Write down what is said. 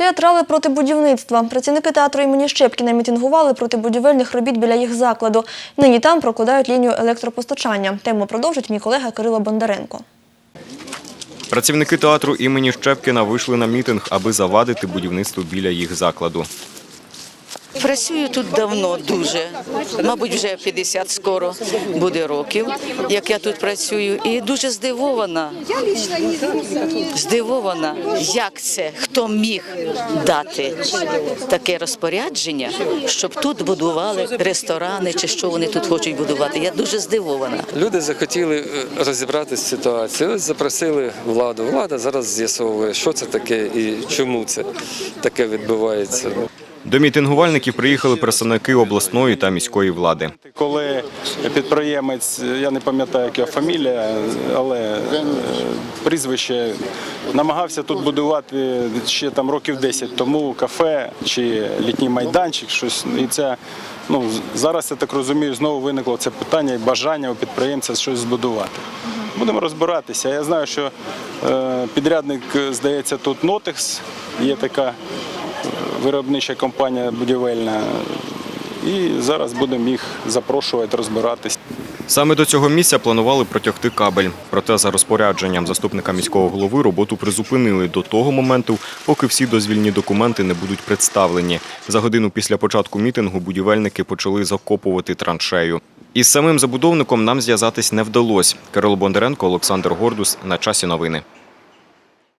Театрали проти будівництва. Працівники театру імені Щепкіна мітингували проти будівельних робіт біля їх закладу. Нині там прокладають лінію електропостачання. Тему продовжить мій колега Кирило Бондаренко. Працівники театру імені Щепкіна вийшли на мітинг, аби завадити будівництво біля їх закладу. Працюю тут давно, дуже. Мабуть, вже 50 скоро буде років, як я тут працюю, і дуже здивована. Здивована, як це, хто міг дати таке розпорядження, щоб тут будували ресторани чи що вони тут хочуть будувати. Я дуже здивована. Люди захотіли е, розібратися. Ось запросили владу. Влада зараз з'ясовує, що це таке і чому це таке відбувається. До мітингувальників приїхали представники обласної та міської влади. Коли підприємець, я не пам'ятаю, як його фамілія, але е, прізвище намагався тут будувати ще там років 10 тому кафе чи літній майданчик, щось. І це ну зараз я так розумію, знову виникло це питання і бажання у підприємця щось збудувати. Будемо розбиратися. Я знаю, що е, підрядник, е, здається, тут Нотекс, є така виробнича компанія будівельна. І зараз будемо їх запрошувати розбиратись. Саме до цього місця планували протягти кабель. Проте за розпорядженням заступника міського голови роботу призупинили до того моменту, поки всі дозвільні документи не будуть представлені. За годину після початку мітингу будівельники почали закопувати траншею. Із самим забудовником нам зв'язатись не вдалося. Кирило Бондаренко, Олександр Гордус. На часі новини.